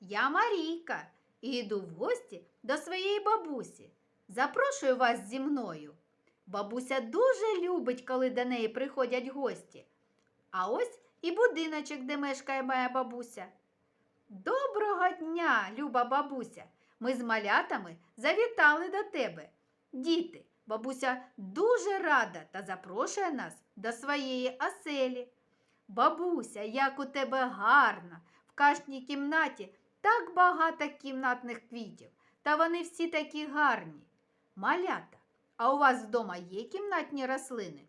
Я Марійка і йду в гості до своєї бабусі. Запрошую вас зі мною. Бабуся дуже любить, коли до неї приходять гості. А ось і будиночок, де мешкає моя бабуся. Доброго дня, люба бабуся! Ми з малятами завітали до тебе. Діти, бабуся дуже рада та запрошує нас до своєї оселі. Бабуся, як у тебе гарно! В кожній кімнаті так багато кімнатних квітів, та вони всі такі гарні. Малята, а у вас вдома є кімнатні рослини?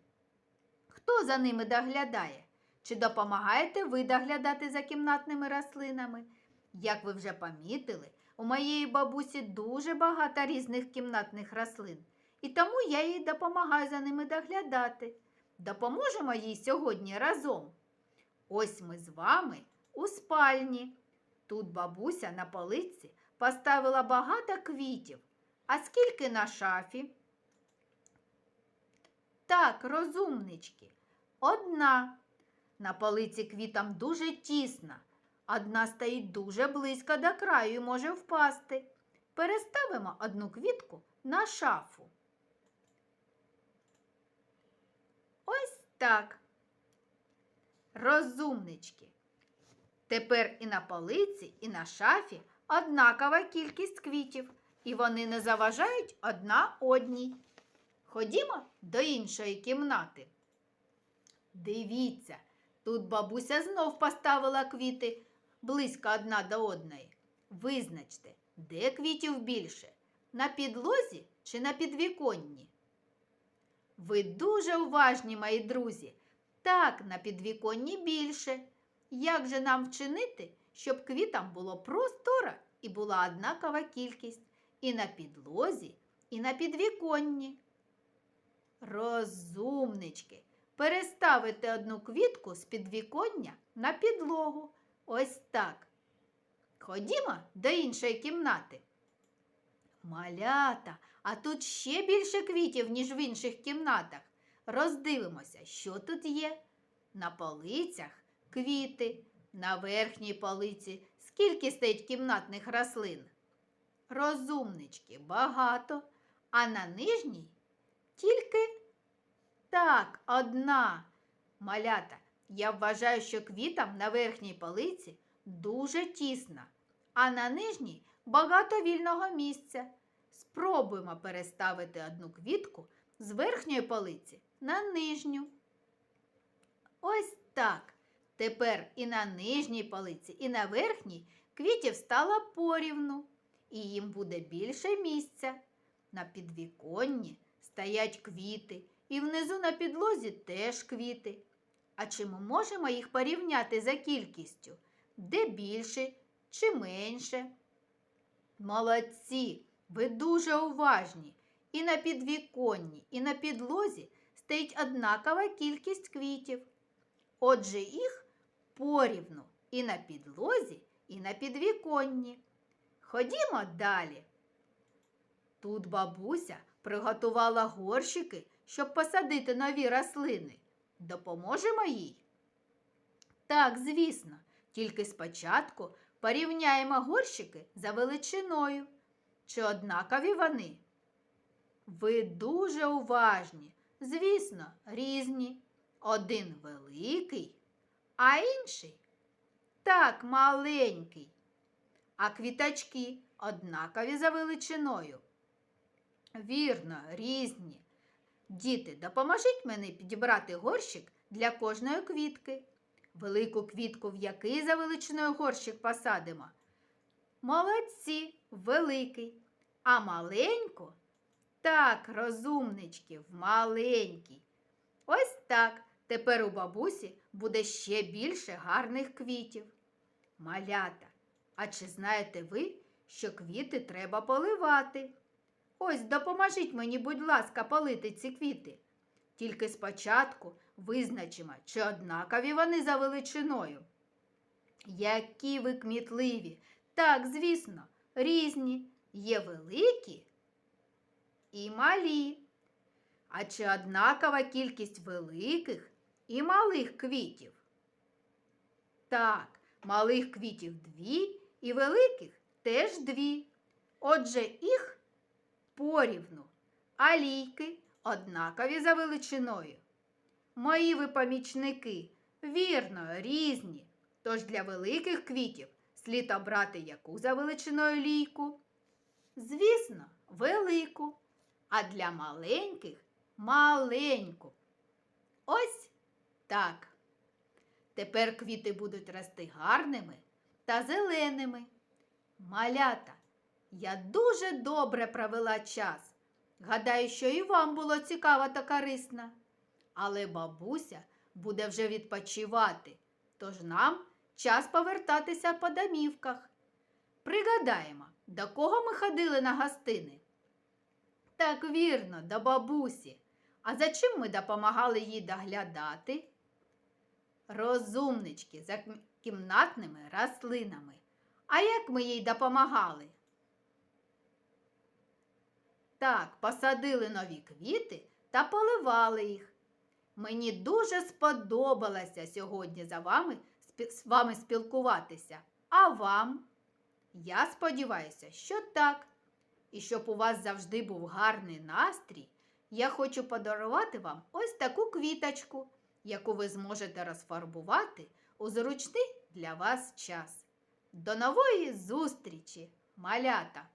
Хто за ними доглядає? Чи допомагаєте ви доглядати за кімнатними рослинами? Як ви вже помітили, у моєї бабусі дуже багато різних кімнатних рослин, і тому я їй допомагаю за ними доглядати. Допоможемо їй сьогодні разом. Ось ми з вами у спальні. Тут бабуся на полиці поставила багато квітів. А скільки на шафі? Так, розумнички, одна. На полиці квітам дуже тісно. Одна стоїть дуже близько до краю і може впасти. Переставимо одну квітку на шафу. Ось так. Розумнички. Тепер і на полиці, і на шафі однакова кількість квітів, і вони не заважають одна одній. Ходімо до іншої кімнати. Дивіться, тут бабуся знов поставила квіти близько одна до одної. Визначте, де квітів більше на підлозі чи на підвіконні? Ви дуже уважні, мої друзі. Так, на підвіконні більше. Як же нам вчинити, щоб квітам було простора і була однакова кількість і на підлозі, і на підвіконні? Розумнички, переставити одну квітку з підвіконня на підлогу. Ось так. Ходімо до іншої кімнати. Малята, а тут ще більше квітів, ніж в інших кімнатах. Роздивимося, що тут є. На полицях квіти, на верхній полиці скільки стоїть кімнатних рослин. Розумнички багато, а на нижній тільки так, одна. Малята, я вважаю, що квітам на верхній полиці дуже тісно, а на нижній багато вільного місця. Спробуємо переставити одну квітку з верхньої полиці на нижню. Ось так. Тепер і на нижній полиці, і на верхній квітів стало порівну, і їм буде більше місця. На підвіконні стоять квіти, і внизу на підлозі теж квіти. А чи ми можемо їх порівняти за кількістю? Де більше чи менше? Молодці! Ви дуже уважні. І на підвіконні, і на підлозі стоїть однакова кількість квітів. Отже, їх порівну і на підлозі, і на підвіконні. Ходімо далі. Тут бабуся приготувала горщики, щоб посадити нові рослини. Допоможемо їй? Так, звісно, тільки спочатку порівняємо горщики за величиною. Чи однакові вони? Ви дуже уважні, звісно, різні. Один великий, а інший так маленький. А квіточки однакові за величиною. Вірно, різні. Діти, допоможіть мені підібрати горщик для кожної квітки. Велику квітку в який за величиною горщик посадимо? Молодці, великий. А маленьку? Так, розумнички, маленький. Ось так. Тепер у бабусі буде ще більше гарних квітів. Малята, а чи знаєте ви, що квіти треба поливати? Ось допоможіть мені, будь ласка, полити ці квіти. Тільки спочатку визначимо, чи однакові вони за величиною. Які ви кмітливі! Так, звісно, різні. Є великі і малі. А чи однакова кількість великих і малих квітів? Так, малих квітів дві і великих теж дві. Отже, їх порівну, а лійки однакові за величиною. Мої ви помічники, вірно, різні. Тож для великих квітів слід обрати яку за величиною лійку? Звісно, велику, а для маленьких маленьку. Ось так. Тепер квіти будуть рости гарними та зеленими. Малята, я дуже добре провела час. Гадаю, що і вам було цікаво та корисно. Але бабуся буде вже відпочивати, тож нам час повертатися по домівках. Пригадаємо, до кого ми ходили на гостини? Так вірно, до бабусі. А за чим ми допомагали їй доглядати? Розумнички за кімнатними рослинами. А як ми їй допомагали? Так, посадили нові квіти та поливали їх. Мені дуже сподобалося сьогодні за вами, з вами спілкуватися. А вам? Я сподіваюся, що так. І щоб у вас завжди був гарний настрій, я хочу подарувати вам ось таку квіточку, яку ви зможете розфарбувати у зручний для вас час. До нової зустрічі, малята!